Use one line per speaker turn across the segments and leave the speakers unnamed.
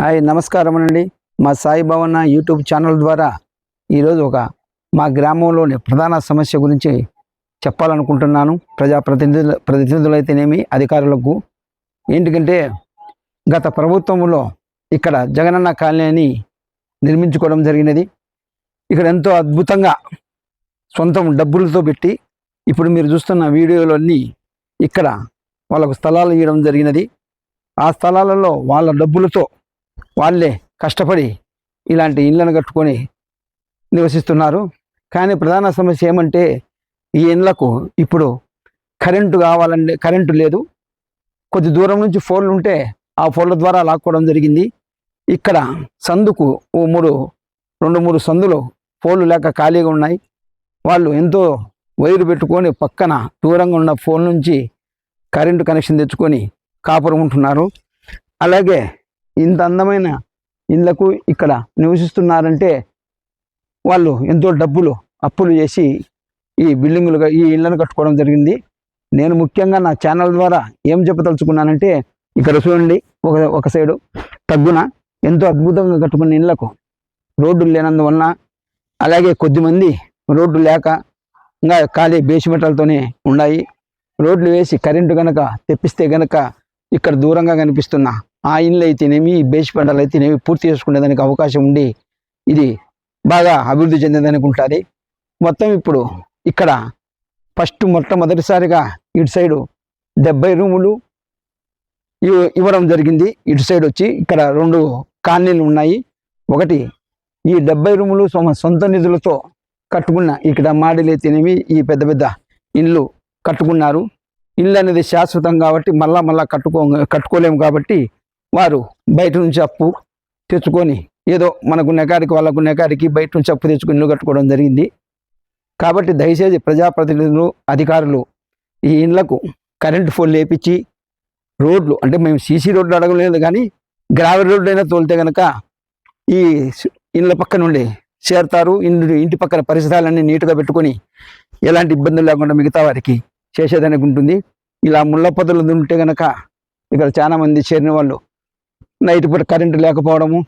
Hi నమస్కారం అండి మా సాయి భవన యూట్యూబ్ ఛానల్ ద్వారా ఈరోజు ఒక మా గ్రామంలోని ప్రధాన సమస్య గురించి చెప్పాలనుకుంటున్నాను. ప్రజాప్రతినిధులు ప్రతినిధులైతేనేమి అధికారులకు. ఏంటికంటే గత ప్రభుత్వంలో ఇక్కడ జగనన్న కాలనీని నిర్మించుకోవడం జరిగినది. ఇక్కడ ఎంతో అద్భుతంగా సొంతం డబ్బులతో పెట్టి ఇప్పుడు మీరు చూస్తున్న వీడియోలన్నీ ఇక్కడ వాళ్ళకు స్థలాలు ఇవ్వడం జరిగినది. ఆ స్థలాలలో వాళ్ళ డబ్బులతో వాళ్ళే కష్టపడి ఇలాంటి ఇళ్ళను కట్టుకొని నివసిస్తున్నారు. కానీ ప్రధాన సమస్య ఏమంటే ఈ ఇళ్ళకు ఇప్పుడు కరెంటు కావాలంటే కరెంటు లేదు. కొద్ది దూరం నుంచి ఫోన్లు ఉంటే ఆ ఫోన్ల ద్వారా లాక్కోవడం జరిగింది. ఇక్కడ సందుకు ఓ మూడు రెండు మూడు సందులు ఫోన్లు లేక ఖాళీగా ఉన్నాయి. వాళ్ళు ఎంతో వైరు పెట్టుకొని పక్కన దూరంగా ఉన్న ఫోన్ నుంచి కరెంటు కనెక్షన్ తెచ్చుకొని కాపురం ఉంటున్నారు. అలాగే ఇంత అందమైన ఇళ్ళకు ఇక్కడ నివసిస్తున్నారంటే వాళ్ళు ఎంతో డబ్బులు అప్పులు చేసి ఈ బిల్డింగులు ఈ ఇళ్ళను కట్టుకోవడం జరిగింది. నేను ముఖ్యంగా నా ఛానల్ ద్వారా ఏం చెప్పదలుచుకున్నానంటే ఇక్కడ చూడండి ఒక ఒక సైడు తగ్గున ఎంతో అద్భుతంగా కట్టుకున్న ఇళ్ళకు రోడ్డు లేనందువలన అలాగే కొద్దిమంది రోడ్డు లేక ఇంకా ఖాళీ బేసిమెటలతోనే ఉన్నాయి. రోడ్లు వేసి కరెంటు గనక తెప్పిస్తే గనక ఇక్కడ దూరంగా కనిపిస్తున్న ఆ ఇళ్ళు అయితేనేమి ఈ బేసి పంటలు అయితేనేమి పూర్తి చేసుకునేదానికి అవకాశం ఉండి ఇది బాగా అభివృద్ధి చెందేదానికి ఉంటుంది మొత్తం ఇప్పుడు ఇక్కడ ఫస్ట్ మొట్టమొదటిసారిగా ఇటు సైడు డెబ్బై రూములు ఇవ్వడం జరిగింది. ఇటు సైడ్ వచ్చి ఇక్కడ రెండు కాలనీలు ఉన్నాయి. ఒకటి ఈ డెబ్బై రూములు సొంత నిధులతో కట్టుకున్న ఇక్కడ మాడిలు అయితేనేమి ఈ పెద్ద పెద్ద ఇల్లు కట్టుకున్నారు. ఇల్లు అనేది శాశ్వతం కాబట్టి మళ్ళా మళ్ళా కట్టుకో కట్టుకోలేము కాబట్టి వారు బయట నుంచి అప్పు తెచ్చుకొని ఏదో మనకు నెకాడికి వాళ్ళకు నెకాడికి బయట నుంచి అప్పు తెచ్చుకుని ఇల్లు కట్టుకోవడం జరిగింది. కాబట్టి దయచేసి ప్రజాప్రతినిధులు అధికారులు ఈ ఇండ్లకు కరెంటు ఫోన్ లేపించి రోడ్లు అంటే మేము సీసీ రోడ్లు అడగలేదు కానీ గ్రావెల్ రోడ్డు అయినా తోలితే కనుక ఈ ఇండ్ల ఇళ్ళ పక్క నుండి చేరుతారు. ఇంటి ఇంటి పక్కన పరిసరాలన్నీ నీట్గా పెట్టుకొని ఎలాంటి ఇబ్బందులు లేకుండా మిగతా వారికి చేసేదానికి ఉంటుంది. ఇలా ముళ్ళ పొదలు ఉంటే కనుక ఇక్కడ చాలా మంది చేరిన వాళ్ళు నైట్ పూట కరెంటు లేకపోవడము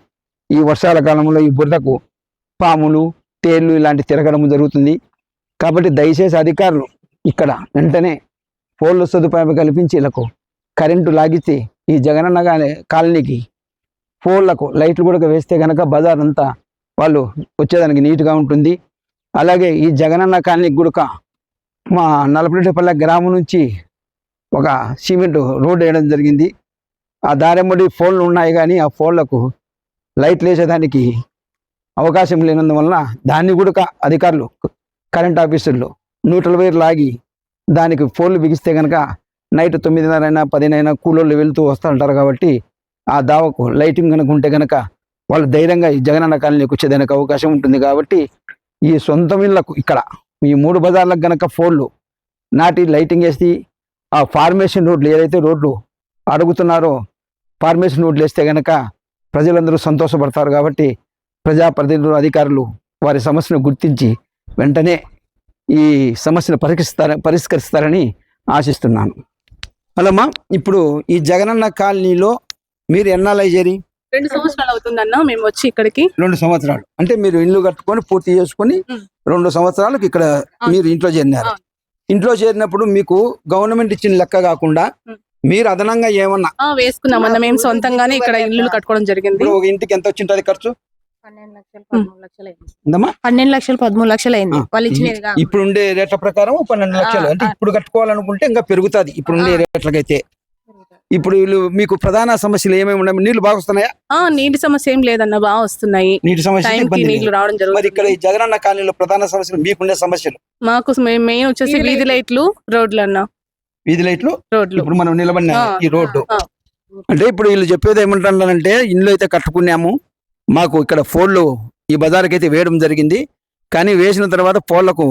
ఈ వర్షాల కాలంలో ఈ బురదకు పాములు తేళ్ళు ఇలాంటి తిరగడం జరుగుతుంది. కాబట్టి దయచేసి అధికారులు ఇక్కడ వెంటనే పోల్లు సదుపాయం కల్పించి ఇళ్ళకు కరెంటు లాగితే ఈ జగనన్న కాలనీకి పోల్లకు లైట్లు కూడా వేస్తే కనుక బజార్ అంతా వాళ్ళు వచ్చేదానికి నీట్గా ఉంటుంది. అలాగే ఈ జగనన్న కాలనీకి కూడా మా నలపరెడ్డిపల్లె గ్రామం నుంచి ఒక సిమెంట్ రోడ్డు వేయడం జరిగింది. ఆ దారెమ్మడి ఫోన్లు ఉన్నాయి కానీ ఆ ఫోన్లకు లైట్లు వేసేదానికి అవకాశం లేనందువలన దాన్ని కూడా అధికారులు కరెంట్ ఆఫీసులు న్యూట్రల్ వైర్ లాగి దానికి ఫోన్లు బిగిస్తే కనుక నైట్ తొమ్మిదిన్నర అయినా పదినైనా కూలోళ్ళు వెళ్తూ వస్తుంటారు కాబట్టి ఆ దావకు లైటింగ్ కనుక ఉంటే కనుక వాళ్ళు ధైర్యంగా ఈ జగనన్న కాలనీకి వచ్చేదానికి అవకాశం ఉంటుంది కాబట్టి ఈ సొంత ఇళ్ళకు ఇక్కడ ఈ మూడు బజార్లకు గనక ఫోన్లు నాటి లైటింగ్ వేసి ఆ ఫార్మేషన్ రోడ్లు ఏదైతే రోడ్లు అడుగుతున్నారో ఫార్మేషన్ రోడ్లు వేస్తే గనక ప్రజలందరూ సంతోషపడతారు కాబట్టి ప్రజాప్రతినిధులు అధికారులు వారి సమస్యను గుర్తించి వెంటనే ఈ సమస్యను పరిష్కరిస్తార పరిష్కరిస్తారని ఆశిస్తున్నాను హలోమ్మా ఇప్పుడు ఈ జగనన్న కాలనీలో మీరు ఎన్నాళ్ళు చేరి
రెండు సంవత్సరాలు అవుతుందన్న మేము వచ్చి ఇక్కడికి
రెండు సంవత్సరాలు అంటే మీరు ఇల్లు కట్టుకొని పూర్తి చేసుకొని. రెండు సంవత్సరాలకు ఇక్కడ మీరు ఇంట్లో చేరినారు. ఇంట్లో చేరినప్పుడు మీకు గవర్నమెంట్ ఇచ్చిన లెక్క కాకుండా. మీరు అదనంగా ఏమన్నా
ఆ వేసుకున్నామన్న మేము సొంతంగానే ఇక్కడ ఇల్లు కట్టుకోవడం జరిగింది.
ఇంటికి ఎంత వచ్చింటది ఖర్చు?
పన్నెండు లక్షలు పదమూడు లక్షలు అయింది. వాళ్ళు ఇచ్చినదిగా
ఇప్పుడు ఉండే రేట్ల ప్రకారం పన్నెండు లక్షలు. అంటే. ఇప్పుడు కట్టుకోవాలనుకుంటే ఇంకా పెరుగుతుంది. ఇప్పుడు ఉండే. రేట్లకైతే. ఇప్పుడు వీళ్ళు మీకు ప్రధాన సమస్యలు ఏమేమి ఉన్నాయి? నీళ్ళు బాగా వస్తున్నాయా?
ఆ నీటి సమస్య ఏం లేదన్న బాగా వస్తున్నాయి.
నీటి సమస్య నీళ్ళు.
రావడం
మరి ఇక్కడ
జరుగుతుంది.
ఈ జగనన్న కాలనీలో ప్రధాన సమస్యలు మీకుండే సమస్యలు.
మాకు మెయిన్ వచ్చేసి
వీధి
లైట్లు రోడ్లు అన్న
వీధి లైట్లు ఇప్పుడు మనం నిలబడిన ఈ రోడ్డు. అంటే ఇప్పుడు వీళ్ళు చెప్పేది ఏమంటారంటే ఇల్లు అయితే కట్టుకున్నాము మాకు ఇక్కడ ఫోన్లు ఈ బజార్కి అయితే వేయడం జరిగింది కానీ వేసిన తర్వాత ఫోన్లకు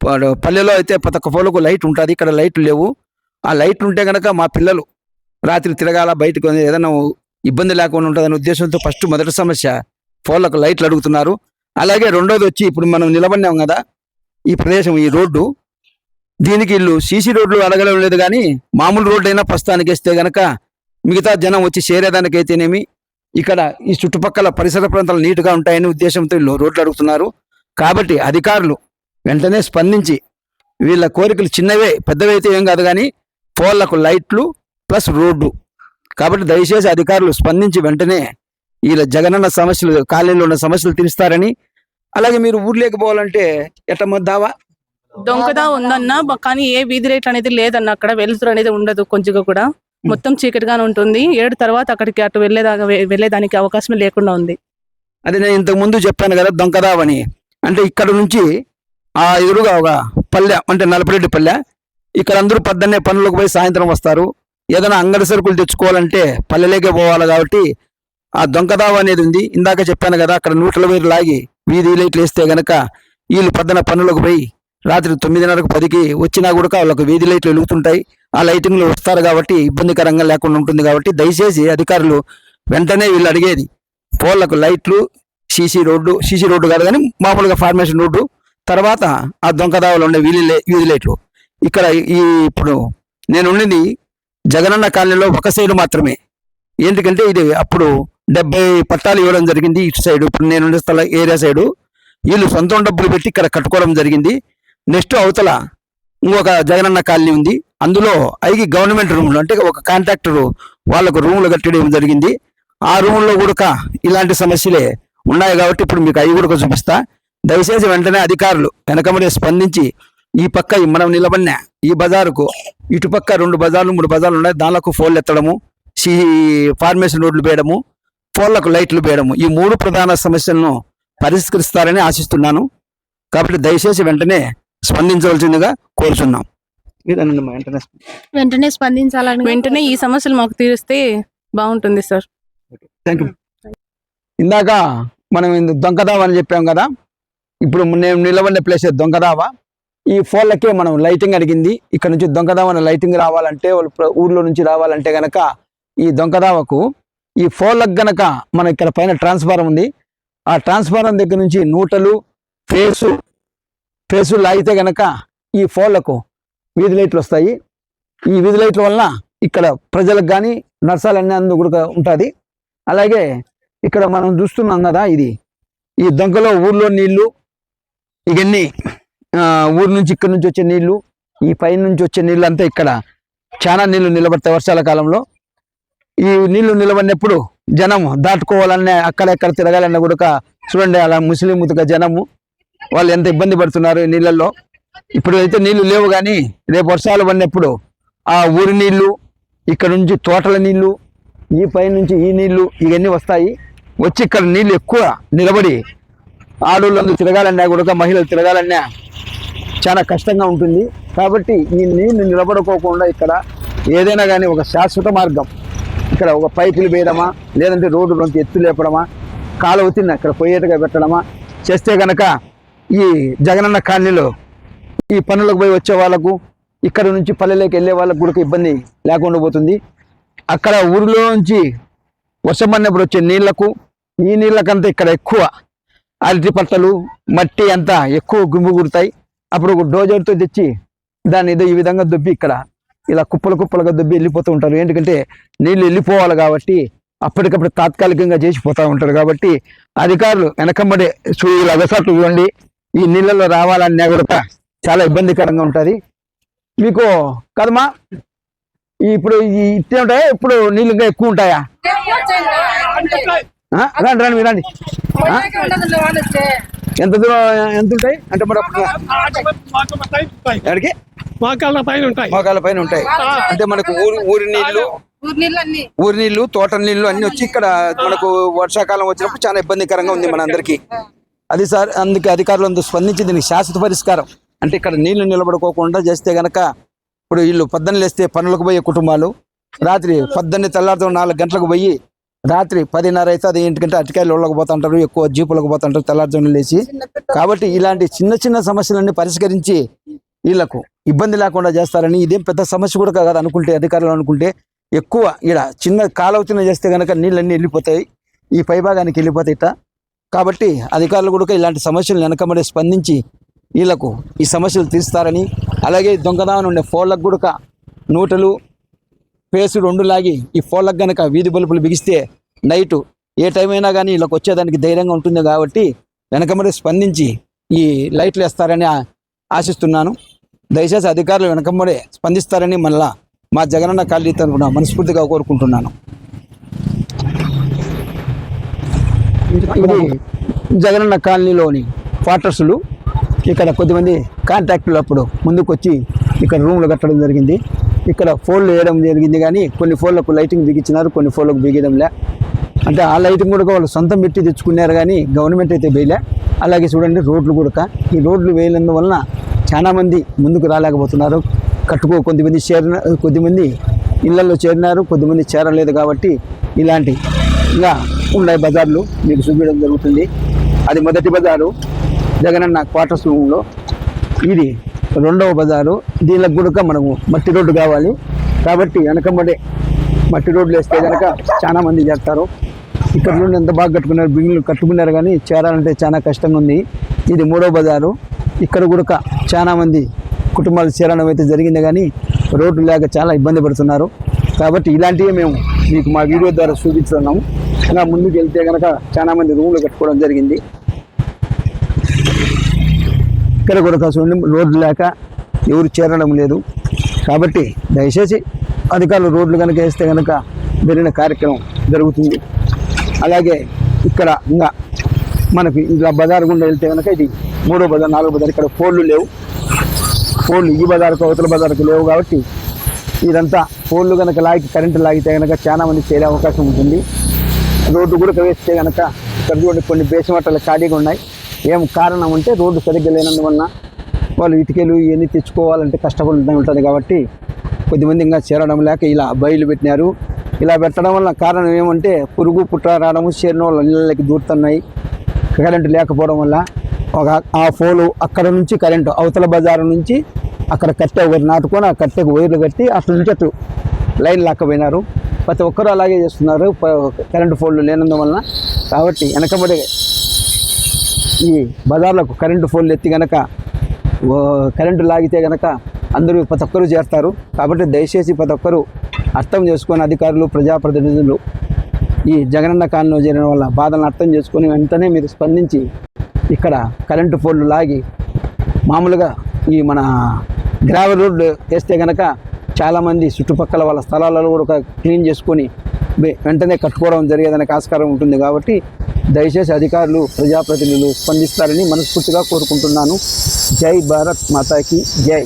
ప- పల్లెలో అయితే ప్రతి ఒక్క ఫోన్లకు లైట్ ఉంటుంది ఇక్కడ లైట్లు లేవు. ఆ లైట్లు ఉంటే కనుక మా పిల్లలు రాత్రి తిరగాల బయటకు ఏదైనా ఇబ్బంది లేకుండా ఉంటుందనే ఉద్దేశంతో ఫస్ట్ మొదటి సమస్య ఫోన్లకు లైట్లు అడుగుతున్నారు. అలాగే రెండోది వచ్చి ఇప్పుడు మనం నిలబడినాం కదా ఈ ప్రదేశం ఈ రోడ్డు దీనికి ఇల్లు సీసీ రోడ్లు అడగడం లేదు కానీ మామూలు రోడ్డు అయినా ప్రస్తుతానికి వేస్తే గనక మిగతా జనం వచ్చి చేరేదానికైతేనేమి ఇక్కడ ఈ చుట్టుపక్కల పరిసర ప్రాంతాలు నీట్గా ఉంటాయనే ఉద్దేశంతో వీళ్ళు రోడ్లు అడుగుతున్నారు. కాబట్టి అధికారులు వెంటనే స్పందించి వీళ్ళ కోరికలు చిన్నవే పెద్దవైతే ఏం కాదు కానీ పోళ్ళకు లైట్లు ప్లస్ రోడ్డు. కాబట్టి దయచేసి అధికారులు స్పందించి వెంటనే వీళ్ళ జగనన్న సమస్యలు కాలనీలో ఉన్న సమస్యలు తీరుస్తారని. అలాగే మీరు ఊర్లోకి పోవాలంటే ఎట్ట దావా?
దొంగదా ఉందన్న కానీ ఏ వీధి రేట్ అనేది లేదన్న అక్కడ వెలుతురు అనేది ఉండదు కొంచెంగా కూడా. మొత్తం చీకటిగానే ఉంటుంది. ఏడు తర్వాత అక్కడికి అటు వెళ్ళేదాకా వెళ్ళేదానికి అవకాశం లేకుండా ఉంది.
అది నేను ఇంతకు ముందు చెప్పాను కదా దొంగదావని అంటే ఇక్కడ నుంచి ఆ ఎదురుగా ఒక పల్లె అంటే నలపరెడ్డి పల్లె. ఇక్కడ అందరూ పొద్దున్నే పనులకు పోయి సాయంత్రం వస్తారు. ఏదైనా అంగడి సరుకులు తెచ్చుకోవాలంటే పల్లెలేకే పోవాలి కాబట్టి ఆ దొంగదావ అనేది ఉంది. ఇందాక చెప్పాను కదా అక్కడ నూటల వేరు లాగి వీధి లైట్లు వేస్తే గనక వీళ్ళు పొద్దున పనులకు పోయి రాత్రి తొమ్మిదిన్నరకు పదికి వచ్చినా కూడా వాళ్ళకు వీధి లైట్లు వెలుగుతుంటాయి. ఆ లైటింగ్లు వస్తారు కాబట్టి ఇబ్బందికరంగా లేకుండా ఉంటుంది కాబట్టి దయచేసి అధికారులు వెంటనే వీళ్ళు అడిగేది. పోళ్ళకు లైట్లు సీసీ రోడ్డు సీసీ రోడ్డు కాదు కానీ మామూలుగా ఫార్మేషన్ రోడ్డు తర్వాత ఆ దొంగదావలో ఉండే వీధి వీధి లైట్లు. ఇక్కడ ఈ ఇప్పుడు నేను ఉండింది జగనన్న కాలనీలో ఒక సైడు మాత్రమే. ఎందుకంటే ఇది అప్పుడు డెబ్బై పట్టాలు ఇవ్వడం జరిగింది ఇటు సైడు. ఇప్పుడు నేను ఉండే స్థల ఏరియా సైడు. వీళ్ళు సొంతం డబ్బులు పెట్టి ఇక్కడ కట్టుకోవడం జరిగింది. నెక్స్ట్ అవతల ఇంకొక జగనన్న కాలనీ ఉంది. అందులో ఐకి గవర్నమెంట్ రూమ్లు అంటే ఒక కాంట్రాక్టర్ వాళ్ళకు రూములు కట్టడం జరిగింది. ఆ రూముల్లో కూడా ఇలాంటి సమస్యలే ఉన్నాయి కాబట్టి ఇప్పుడు మీకు అవి కూడా చూపిస్తా దయచేసి వెంటనే అధికారులు వెనకబడే స్పందించి ఈ పక్క మనం నిలబడిన ఈ బజారుకు ఇటుపక్క రెండు బజార్లు మూడు బజార్లు ఉన్నాయి. దానిలకు ఫోన్లు ఎత్తడము సి ఫార్మేషన్ రోడ్లు వేయడము ఫోన్లకు లైట్లు వేయడము ఈ మూడు ప్రధాన సమస్యలను పరిష్కరిస్తారని ఆశిస్తున్నాను. కాబట్టి దయచేసి వెంటనే స్పందించవలసిందిగా కోరుచున్నాం. వెంటనే
వెంటనే స్పందించాలని
వెంటనే ఈ సమస్యలు మాకు తీరిస్తే బాగుంటుంది సార్.
Thank you. ఇందాక మనం ఇందు- దొంగదావ అని చెప్పాం కదా ఇప్పుడు నేను నిలబడిన ప్లేస్ దొంగదావ. ఈ ఫోన్లకే మనం లైటింగ్ అడిగింది. ఇక్కడ నుంచి దొంగదావన లైటింగ్ రావాలంటే వాళ్ళు ఊర్లో నుంచి రావాలంటే గనక ఈ దొంగదావకు ఈ ఫోన్లకు గనక మన ఇక్కడ పైన ట్రాన్స్ఫారం ఉంది. ఆ ట్రాన్స్ఫారం దగ్గర నుంచి నూటలు ఫేసు ఫేసు లాగితే గనక ఈ ఫోన్లకు వీధి లైట్లు వస్తాయి. ఈ వీధి లైట్ల వలన ఇక్కడ ప్రజలకు కానీ నర్సాలన్నీ అందు కూడా ఉంటుంది. అలాగే ఇక్కడ మనం చూస్తున్నాం కదా ఇది. ఈ దొంగలో ఊర్లో నీళ్ళు ఇవన్నీ ఆ, ఊరు నుంచి ఇక్కడ నుంచి వచ్చే నీళ్ళు ఈ పైన నుంచి వచ్చే నీళ్ళు అంతా ఇక్కడ చాలా నీళ్ళు నిలబడతాయి వర్షాల కాలంలో. ఈ నీళ్ళు నిలబడినప్పుడు జనము దాటుకోవాలనే అక్కడెక్కడ తిరగాలన్న కూడా చూడండి అలా ముస్లిం ముతుక జనము. వాళ్ళు ఎంత ఇబ్బంది పడుతున్నారు నీళ్ళల్లో? ఇప్పుడు అయితే నీళ్ళు లేవు కానీ రేపు వర్షాలు పడినప్పుడు ఆ ఊరి నీళ్ళు ఇక్కడ నుంచి తోటల నీళ్ళు ఈ పై నుంచి ఈ నీళ్ళు ఇవన్నీ వస్తాయి. వచ్చి ఇక్కడ నీళ్ళు ఎక్కువ నిలబడి ఆడోళ్ళందరూ తిరగాలన్నా కూడా మహిళలు తిరగాలన్నా చాలా కష్టంగా ఉంటుంది. కాబట్టి ఈ నీళ్ళు నిలబడుకోకుండా ఇక్కడ ఏదైనా కానీ ఒక శాశ్వత మార్గం. ఇక్కడ ఒక పైపులు వేయడమా లేదంటే రోడ్డు ఎత్తు లేపడమా కాలువ తిన్న అక్కడ పోయేట్టుగా పెట్టడమా చేస్తే కనుక ఈ జగనన్న కాలనీలో ఈ పనులకు పోయి వచ్చే వాళ్ళకు ఇక్కడ నుంచి పల్లెలోకి వెళ్ళే వాళ్ళకు కూడా ఇబ్బంది లేకుండా పోతుంది. అక్కడ ఊరిలో నుంచి వర్షం పడినప్పుడు వచ్చే నీళ్ళకు ఈ నీళ్ళకంతా ఇక్కడ ఎక్కువ అరటి పట్టలు మట్టి అంతా ఎక్కువ గుంపు గుడతాయి అప్పుడు డోజర్తో తెచ్చి దాన్ని ఏదో ఈ విధంగా దుబ్బి ఇక్కడ ఇలా కుప్పలు కుప్పలుగా దుబ్బి వెళ్ళిపోతూ ఉంటారు. ఎందుకంటే నీళ్ళు వెళ్ళిపోవాలి కాబట్టి అప్పటికప్పుడు తాత్కాలికంగా చేసిపోతూ ఉంటారు కాబట్టి అధికారులు వెనకంబడే సూర్యులు అగసాట్లు ఇవ్వండి ఈ నీళ్ళలో రావాలన్నా కూడా చాలా ఇబ్బందికరంగా ఉంటుంది. మీకు కదమ్మా ఇప్పుడు ఇట్టే ఉంటాయా? ఇప్పుడు నీళ్ళు ఇంకా ఎక్కువ ఉంటాయా? ఆ? రండి రండి మీరు రండి. ఎంత దూరం ఎంత ఉంటాయి? అంటే మరి ఎక్కడికి?
మోకాళ్ళ పైన ఉంటాయి.
పైన ఉంటాయి అంటే మనకు ఊరి ఊరి నీళ్ళు ఊరి నీళ్ళు తోట నీళ్ళు అన్ని వచ్చి ఇక్కడ మనకు వర్షాకాలం వచ్చినప్పుడు చాలా ఇబ్బందికరంగా ఉంది మన అందరికి అది సార్ అందుకే అధికారులు స్పందించి దీనికి శాశ్వత పరిష్కారం. అంటే ఇక్కడ నీళ్ళు నిలబడుకోకుండా చేస్తే గనక ఇప్పుడు వీళ్ళు పొద్దున్న లేస్తే పనులకు పోయే కుటుంబాలు రాత్రి పొద్దున్నే తెల్లారితో నాలుగు గంటలకు పోయి రాత్రి పదిన్నర అయితే అది ఇంటికంటే అటుకాయలు వాళ్ళకి పోతుంటారు ఎక్కువ జీపులకు పోతుంటారు తెల్లారుజామున లేచి. కాబట్టి ఇలాంటి చిన్న చిన్న సమస్యలన్నీ పరిష్కరించి వీళ్ళకు ఇబ్బంది లేకుండా చేస్తారని ఇదేం పెద్ద సమస్య కూడా కాదు అనుకుంటే అధికారులు అనుకుంటే ఎక్కువ ఇక్కడ చిన్న కాలవచన చేస్తే కనుక నీళ్ళన్నీ వెళ్ళిపోతాయి ఈ పైభాగానికి వెళ్ళిపోతాయి కాబట్టి అధికారులు కూడా ఇలాంటి సమస్యలు వెనకబడి స్పందించి వీళ్ళకు ఈ సమస్యలు తీరుస్తారని అలాగే దొంగదామని ఉండే ఫోన్లకు కూడా నూటలు పేసు రెండు లాగి ఈ ఫోన్లకు కనుక వీధి బల్బులు బిగిస్తే నైటు ఏ టైం అయినా కానీ వీళ్ళకి వచ్చేదానికి ధైర్యంగా ఉంటుంది కాబట్టి వెనకబడి స్పందించి ఈ లైట్లు వేస్తారని ఆశిస్తున్నాను. దయచేసి అధికారులు వెనకబడే స్పందిస్తారని మళ్ళా మా జగనన్న కాలనీ తరఫున మనస్ఫూర్తిగా కోరుకుంటున్నాను. ఇది జగనన్న కాలనీలోని క్వార్టర్స్లు ఇక్కడ కొద్దిమంది కాంట్రాక్టులు అప్పుడు ముందుకు వచ్చి ఇక్కడ రూమ్లు కట్టడం జరిగింది. ఇక్కడ ఫోన్లు వేయడం జరిగింది కానీ కొన్ని ఫోన్లకు లైటింగ్ బిగించినారు కొన్ని ఫోన్లకు బిగించడంలే అంటే ఆ లైటింగ్ కూడా వాళ్ళు సొంతం పెట్టి తెచ్చుకున్నారు కానీ గవర్నమెంట్ అయితే వేయలే. అలాగే చూడండి రోడ్లు కూడా. ఈ రోడ్లు వేయనందువలన చాలామంది ముందుకు రాలేకపోతున్నారు. కట్టుకో కొద్దిమంది చేరిన కొద్దిమంది ఇళ్ళలో చేరినారు కొద్దిమంది చేరలేదు కాబట్టి ఇలాంటి ఇలా ఉన్నాయి బజార్లు మీకు చూపించడం జరుగుతుంది. అది మొదటి బజారు జగనన్న క్వార్టర్స్ రూమ్లో. ఇది రెండవ బజారు. దీనికి కూడా మనము మట్టి రోడ్డు కావాలి. కాబట్టి వెనకబడే మట్టి రోడ్లు వేస్తే కనుక చాలా మంది చేస్తారు. ఇక్కడ నుండి ఎంత బాగా కట్టుకున్నారు బిల్లు కట్టుకున్నారు కానీ చేరాలంటే చాలా కష్టంగా ఉంది. ఇది మూడో బజారు. ఇక్కడ కూడా చాలా మంది కుటుంబాలు చేరడం అయితే జరిగింది కానీ రోడ్డు లేక చాలా ఇబ్బంది పడుతున్నారు. కాబట్టి ఇలాంటివి మేము మీకు మా వీడియో ద్వారా చూపిస్తున్నాము. ఇలా ముందుకు వెళ్తే కనుక చాలా మంది రూమ్లు కట్టుకోవడం జరిగింది. ఇక్కడ కూడా చూడండి రోడ్లు లేక ఎవరు చేరడం లేదు. కాబట్టి దయచేసి అధికారులు రోడ్లు కనుక వేస్తే కనుక జరిగిన కార్యక్రమం జరుగుతుంది. అలాగే ఇక్కడ ఇంకా మనకి ఇలా బజార్ గుండా వెళ్తే కనుక ఇది మూడో బజార్ నాలుగో బజార్ ఇక్కడ ఫోన్లు లేవు. ఫోన్లు ఈ బజార్కు అవతల బజార్కు లేవు కాబట్టి ఇదంతా ఫోన్లు కనుక లాగి కరెంటు లాగితే కనుక చాలా మంది చేరే అవకాశం ఉంటుంది. రోడ్డు కూడా వేస్తే కనుక ఇక్కడ చూడండి కొన్ని బేసమట్టలు ఖాళీగా ఉన్నాయి. ఏం కారణం అంటే రోడ్డు సరిగ్గా లేనందువలన వాళ్ళు ఇటుకలు ఇవన్నీ తెచ్చుకోవాలంటే కష్టపడి ఉంటుంది కాబట్టి కొద్దిమంది ఇంకా చేరడం లేక ఇలా బయలు పెట్టినారు. ఇలా పెట్టడం వల్ల కారణం ఏమంటే పురుగు పుట్ర రావడము చేరిన వాళ్ళ నీళ్ళకి దూరుతున్నాయి. కరెంటు లేకపోవడం వల్ల ఒక ఆ ఫోలు అక్కడ నుంచి కరెంటు అవతల బజారు నుంచి అక్కడ కట్టె ఒకటి నాటుకొని ఆ కట్టెకు వైర్లు కట్టి అట్ల నుంచి అటు లైన్ లాక్కపోయినారు. ప్రతి ఒక్కరూ అలాగే చేస్తున్నారు. కరెంటు ఫోన్లు లేనందువలన కాబట్టి వెనకబడే ఈ బజార్లకు కరెంటు ఫోన్లు ఎత్తి గనక ఓ కరెంటు లాగితే గనక అందరూ ప్రతి ఒక్కరూ చేస్తారు కాబట్టి దయచేసి ప్రతి ఒక్కరూ అర్థం చేసుకొని అధికారులు ప్రజాప్రతినిధులు ఈ జగనన్న కాలంలో చేరిన వల్ల బాధలను అర్థం చేసుకొని వెంటనే మీరు స్పందించి ఇక్కడ కరెంటు పోల్లు లాగి మామూలుగా ఈ మన గ్రావెల్ రోడ్డు వేస్తే కనుక చాలామంది చుట్టుపక్కల వాళ్ళ స్థలాలలో కూడా క్లీన్ చేసుకొని వెంటనే కట్టుకోవడం జరిగేదానికి ఆస్కారం ఉంటుంది కాబట్టి దయచేసి అధికారులు ప్రజాప్రతినిధులు స్పందిస్తారని మనస్ఫూర్తిగా కోరుకుంటున్నాను. జై భారత్ మాతాకి జై.